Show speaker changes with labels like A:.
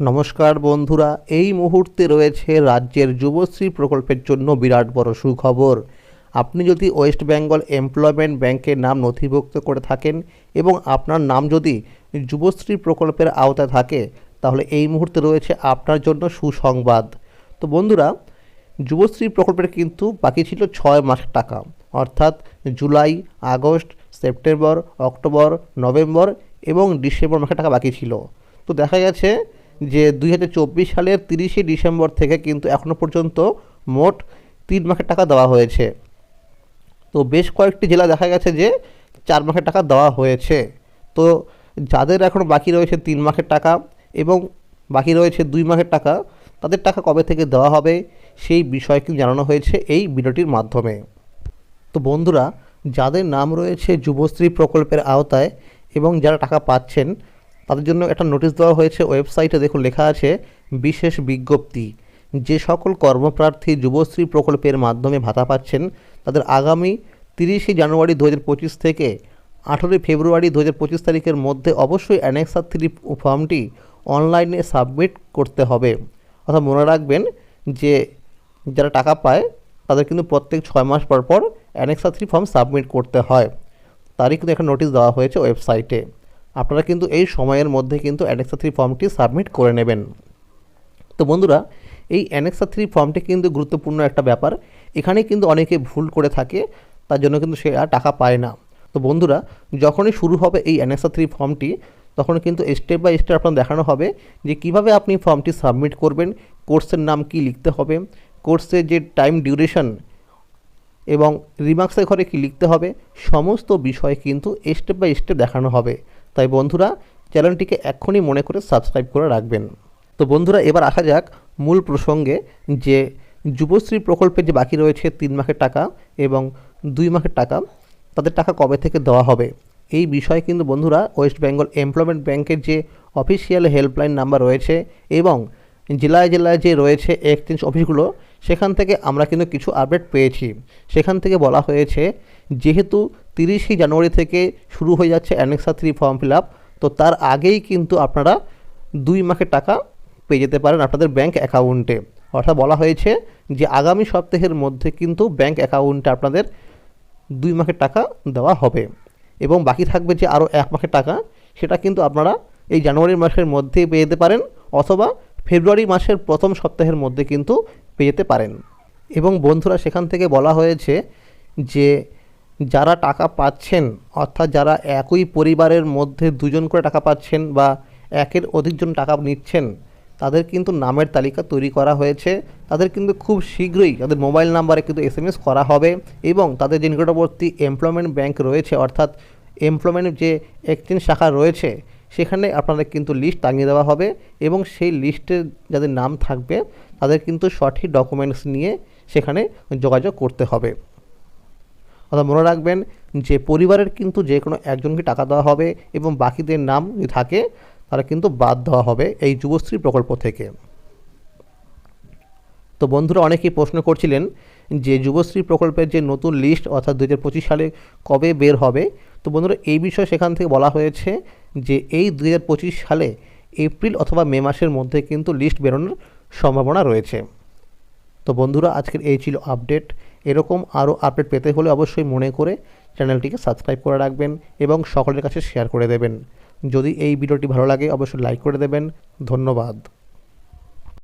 A: নমস্কার বন্ধুরা, এই মুহূর্তে রয়েছে রাজ্যের যুবশ্রী প্রকল্পের জন্য বিরাট বড় সুখবর। আপনি যদি ওয়েস্ট বেঙ্গল এমপ্লয়মেন্ট ব্যাংকের নাম নথিভুক্ত করে থাকেন এবং আপনার নাম যদি যুবশ্রী প্রকল্পের আওতায় থাকে, তাহলে এই মুহূর্তে রয়েছে আপনার জন্য সুসংবাদ। তো বন্ধুরা, যুবশ্রী প্রকল্পের কিন্তু বাকি ছিল ছয় মাস টাকা। অর্থাৎ July, August, September, October, November এবং ডিসেম্বর মাসে টাকা বাকি ছিল। তো দেখা গেছে যে দুই হাজার চব্বিশ সালের তিরিশে ডিসেম্বর থেকে কিন্তু এখনও পর্যন্ত মোট তিন মাসের টাকা দেওয়া হয়েছে। তো বেশ কয়েকটি জেলা দেখা গেছে যে চার মাসের টাকা দেওয়া হয়েছে। তো যাদের এখন বাকি রয়েছে তিন মাসের টাকা এবং বাকি রয়েছে দুই মাসের টাকা, তাদের টাকা কবে থেকে দেওয়া হবে সেই বিষয় কিন্তু জানানো হয়েছে এই ভিডিওটির মাধ্যমে। তো বন্ধুরা, যাদের নাম রয়েছে যুবশ্রী প্রকল্পের আওতায় এবং যারা টাকা পাচ্ছেন তাদের জন্য একটা নোটিশ দেওয়া হয়েছে। ওয়েবসাইটে দেখুন লেখা আছে, বিশেষ বিজ্ঞপ্তি। যে সকল কর্মপ্রার্থী যুবশ্রী প্রকল্পের মাধ্যমে ভাতা পাচ্ছেন, তাদের আগামী তিরিশে জানুয়ারি দু থেকে আঠেরোই ফেব্রুয়ারি দু তারিখের মধ্যে অবশ্যই অ্যানেক্সার থ্রি ফর্মটি অনলাইনে সাবমিট করতে হবে। অর্থাৎ মনে রাখবেন যে যারা টাকা পায়, তাদের কিন্তু প্রত্যেক ছয় মাস পর পর অ্যানেক্সা থ্রি ফর্ম সাবমিট করতে হয়। তারই কিন্তু একটা নোটিশ দেওয়া হয়েছে ওয়েবসাইটে। আপনারা কিন্তু এই সময়ের মধ্যে কিন্তু অ্যানেক্সা থ্রি ফর্মটি সাবমিট করে নেবেন। তো বন্ধুরা, এই অ্যানেক্সা থ্রি ফর্মটি কিন্তু গুরুত্বপূর্ণ একটা ব্যাপার। এখানে কিন্তু অনেকে ভুল করে থাকে, তার জন্য কিন্তু সে আর টাকা পায় না। তো বন্ধুরা, যখনই শুরু হবে এই অ্যানেক্সা থ্রি ফর্মটি, তখন কিন্তু স্টেপ বাই স্টেপ আপনার দেখানো হবে যে কীভাবে আপনি ফর্মটি সাবমিট করবেন, কোর্সের নাম কি লিখতে হবে, কোর্সের যে টাইম ডিউরেশন এবং রিমার্কসের ঘরে কী লিখতে হবে, সমস্ত বিষয় কিন্তু স্টেপ বাই স্টেপ দেখানো হবে। তাই বন্ধুরা চ্যানেলটিকে এক্ষুনি মনে করে সাবস্ক্রাইব করে রাখবেন। তো বন্ধুরা, এবার আসা যাক মূল প্রসঙ্গে যে যুবশ্রী প্রকল্পে যে বাকি রয়েছে তিন মাসের টাকা এবং দুই মাসের টাকা, তাদের টাকা কবে থেকে দেওয়া হবে? এই বিষয়ে কিন্তু বন্ধুরা ওয়েস্ট বেঙ্গল এমপ্লয়মেন্ট ব্যাংকের যে অফিসিয়াল হেল্পলাইন নাম্বার রয়েছে এবং জেলায় জেলায় যে রয়েছে এক্সচেঞ্জ অফিসগুলো, সেখান থেকে আমরা কিন্তু কিছু আপডেট পেয়েছি। সেখান থেকে বলা হয়েছে, যেহেতু তিরিশে জানুয়ারি থেকে শুরু হয়ে যাচ্ছে annexure three form fill up তো তার আগেই কিন্তু আপনারা দুই মাসের টাকা পেয়ে যেতে পারেন আপনাদের ব্যাংক অ্যাকাউন্টে অর্থাৎ বলা হয়েছে যে আগামী সপ্তাহের মধ্যে কিন্তু ব্যাংক অ্যাকাউন্টে আপনাদের দুই মাসের টাকা দেওয়া হবে। এবং বাকি থাকবে যে আরও এক মাসের টাকা, সেটা কিন্তু আপনারা এই জানুয়ারি মাসের মধ্যেই পেয়ে যেতে পারেন অথবা ফেব্রুয়ারি মাসের প্রথম সপ্তাহের মধ্যে কিন্তু পেয়ে যেতে পারেন। এবং বন্ধুরা, সেখান থেকে বলা হয়েছে যে যারা টাকা পাচ্ছেন, অর্থাৎ যারা একই পরিবারের মধ্যে দুজন করে টাকা পাচ্ছেন বা একের অধিকজন টাকা নিচ্ছেন, তাদের কিন্তু নামের তালিকা তৈরি করা হয়েছে। তাদের কিন্তু খুব শীঘ্রই তাদের মোবাইল নাম্বারে কিন্তু এস করা হবে এবং তাদের যে নিকটবর্তী এমপ্লয়মেন্ট ব্যাংক রয়েছে, অর্থাৎ এমপ্লয়মেন্ট যে এক্সচেঞ্জ শাখা রয়েছে, সেখানে আপনাদের কিন্তু লিস্ট টাঙিয়ে দেওয়া হবে এবং সেই লিস্টে যাদের নাম থাকবে, তাদের কিন্তু সঠিক ডকুমেন্টস নিয়ে সেখানে যোগাযোগ করতে হবে। অর্থাৎ মনে রাখবেন যে পরিবারের কিন্তু যে কোনো একজনকে টাকা দেওয়া হবে এবং বাকিদের নাম যদি থাকে তারা কিন্তু বাদ দেওয়া হবে এই যুবশ্রী প্রকল্প থেকে। তো বন্ধুরা, অনেকেই প্রশ্ন করছিলেন যে যুবশ্রী প্রকল্পের যে নতুন লিস্ট অর্থাৎ দু হাজার পঁচিশ সালে কবে বের হবে? তো বন্ধুরা, এই বিষয়ে সেখান থেকে বলা হয়েছে যে এই দু হাজার পঁচিশ সালে এপ্রিল অথবা মে মাসের মধ্যে কিন্তু লিস্ট বেরোনোর সম্ভাবনা রয়েছে। তো বন্ধুরা, আজকের এই ছিল আপডেট এরকম আরও আপডেট পেতে হলে অবশ্যই মনে করে চ্যানেলটিকে সাবস্ক্রাইব করে রাখবেন এবং সকলের কাছে শেয়ার করে দেবেন। যদি এই ভিডিওটি ভালো লাগে, অবশ্যই লাইক করে দেবেন। ধন্যবাদ।